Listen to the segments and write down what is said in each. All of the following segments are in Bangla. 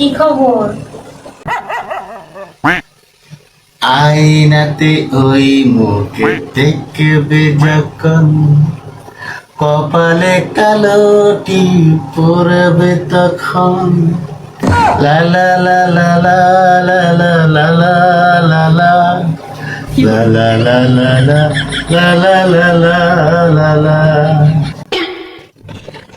কি খবর আইনাতে ওই মুখে দেখবে যখন কপালে কালোটি পড়বে তখন লা লা লা লা লা লা লা লা লা লা লা লা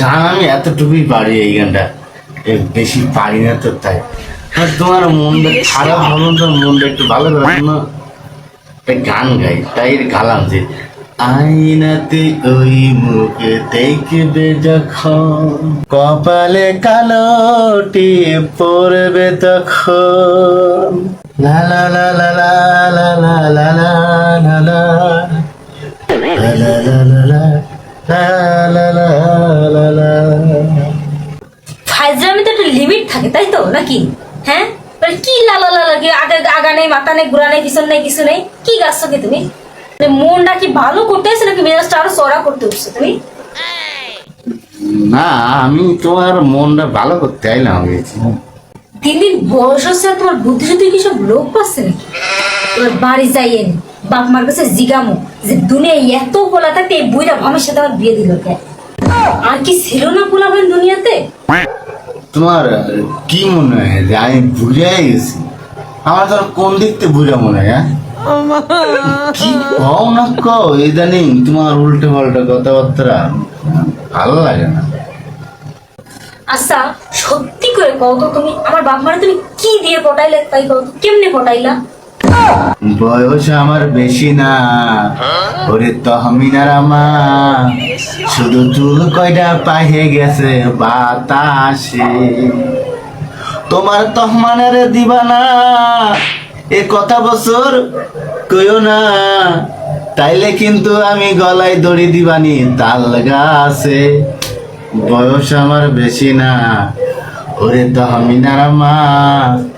গান আমি এতটুকুই পারি এই গানটা বেশি পারি না তো তাই তোমার মনটা খারাপ হলো তো মনটা একটু ভালো জন্য একটা গান গাই তাই গালাম যে আইনাতে ওই মুখে দেখবে যখন কপালে কালো টিপ পড়বে তখন লা লা লা লা লা লা লা লা লা ফাইজরামি তো একটা লিমিট থাকে তাই তো? নাকি? হ্যাঁ? কি লালা লালা কি আগে আগা নেই মাথা নেই ঘুরা নেই পিছন নেই কিছু নেই। কি গাছ কি তুমি? মানে মনটা কি ভালো করতে এসে নাকি মেজাজটা আরও চড়া করতে উঠছে তুমি? না আমি তোমার মনটা ভালো করতে আইলাম দিন দিন বয়স হচ্ছে তোমার বুদ্ধি শুদ্ধি কি সব লোক পাচ্ছে নাকি? এবার বাড়ি যাইয়েন বাপ মার কাছে জিগামো যে দুনিয়ায় এত পোলা থাকতে এই আমার সাথে আমার বিয়ে দিল কে? আর কি ছিল না পোলা দুনিয়াতে? তোমার কি মনে হয়? যে আমি বুঝাই গেছি। আমার তোর কোন দিক থেকে বুঝা মনে হয় হ্যাঁ? কি কও না কও ইদানিং তোমার উল্টে পাল্টা কথাবার্তা ভালো লাগে না। আচ্ছা সত্যি করে কও তো তুমি আমার বাপ মারে তুমি কি দিয়ে পটাইলে তাই কও কেমনে পটাইলা? বয়স আমার বেশি না। ওরে তহমিনার আমার শুধু চুল কয়টা পাহে গেছে বাতাসে। তোমার তহমানের দিবানা, এ কথা বছর কইও না। তাইলে কিন্তু আমি গলায় দড়ি দিবানি তাল গাছে। বয়স আমার বেশি না। ওরে তহমিনার আমার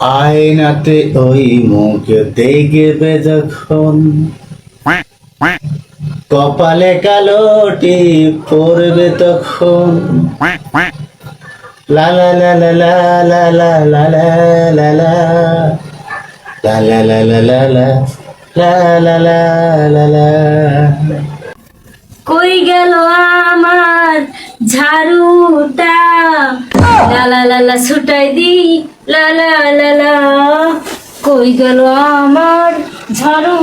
আয়নাতে ওই মুখ দেখবে যখন কপালে কালোটি পড়বে তখন লা কই গেল আমার ঝাড়ুটা লা লা লা ছুটাই দি লা লা লা লা। কই গেল আমার ঝাড়ু?